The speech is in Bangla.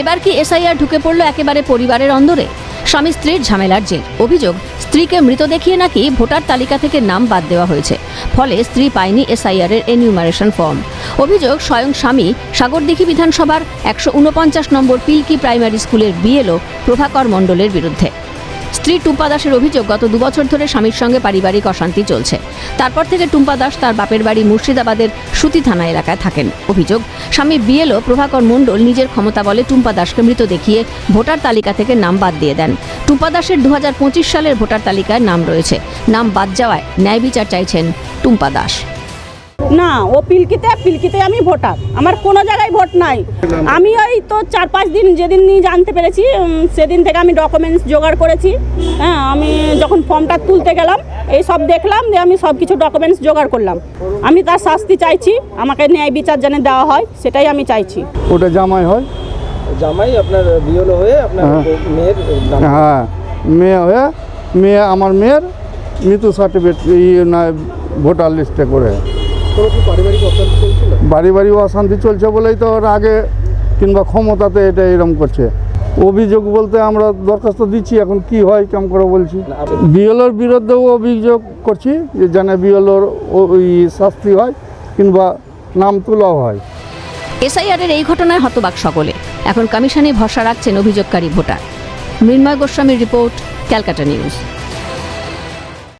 এবার কি এসআইআর ঢুকে পড়ল একেবারে পরিবারের অন্দরে? স্বামী স্ত্রীর ঝামেলার জের। অভিযোগ, স্ত্রীকে মৃত দেখিয়ে নাকি ভোটার তালিকা থেকে নাম বাদ দেওয়া হয়েছে। ফলে স্ত্রী পায়নি এসআইআর এর এনিউমারেশন ফর্ম অভিযোগ, স্বয়ং স্বামী সাগরদিঘি বিধানসভার একশো উনপঞ্চাশ নম্বর পিলকি প্রাইমারি স্কুলের বিএলও প্রভাকর মণ্ডলের বিরুদ্ধে। স্ত্রী টুম্পা দাসের অভিযোগ, গত দুবছর ধরে স্বামীর সঙ্গে পারিবারিক অশান্তি চলছে। তারপর থেকে টুম্পা দাস তার বাপের বাড়ি মুর্শিদাবাদের সুতি থানা এলাকায় থাকেন। অভিযোগ, স্বামী বিএলও প্রভাকর মণ্ডল নিজের ক্ষমতা বলে টুম্পা দাসকে মৃত দেখিয়ে ভোটার তালিকা থেকে নাম বাদ দিয়ে দেন। টুম্পা দাসের দু হাজার পঁচিশ সালের ভোটার তালিকায় নাম রয়েছে। নাম বাদ যাওয়ায় ন্যায় বিচার চাইছেন টুম্পা দাস। না ও পিলকিতে পিলকিতে আমি ভোটার। আমার কোনো জায়গায় ভোট নাই। আমি ওই তো চার পাঁচ দিন যেদিন নিয়ে জানতে পেরেছি সেদিন থেকে আমি ডকুমেন্টস জোগাড় করেছি। হ্যাঁ আমি যখন ফর্মটা তুলতে গেলাম এই সব দেখলাম যে আমি সব কিছু ডকুমেন্টস জোগাড় করলাম। আমি তার শাস্তি চাইছি আমাকে ন্যায় বিচার যেন দেওয়া হয় সেটাই আমি চাইছি। ওটা জামাই হয়? জামাই আপনার বিয়লো হয়ে আপনার হ্যাঁ। মেয়ের হ্যাঁ মেয়ে হয়ে মেয়ে আমার মেয়ের মৃত্যু সার্টিফিকেট ভোটার লিস্টে করে। পারিবারিক অশান্তি বাড়ি বাড়ি অশান্তি চলছে বলেই তো ওর আগে কিংবা ক্ষমতাতে এটা এরম করছে। অভিযোগ বলতে আমরা দরখাস্ত দিচ্ছি এখন কি হয় কেমন করে বলছি? বিএলওর বিরুদ্ধেও অভিযোগ করছি যে যেন বিএলওর ওই শাস্তি হয় কিংবা নাম তোলাও হয়। এসআইআর এর এই ঘটনায় হতবাক সকলে। এখন কমিশনে ভরসা রাখছেন অভিযোগকারী ভোটার। মৃন্ময় গোস্বামীর রিপোর্ট ক্যালকাটা নিউজ।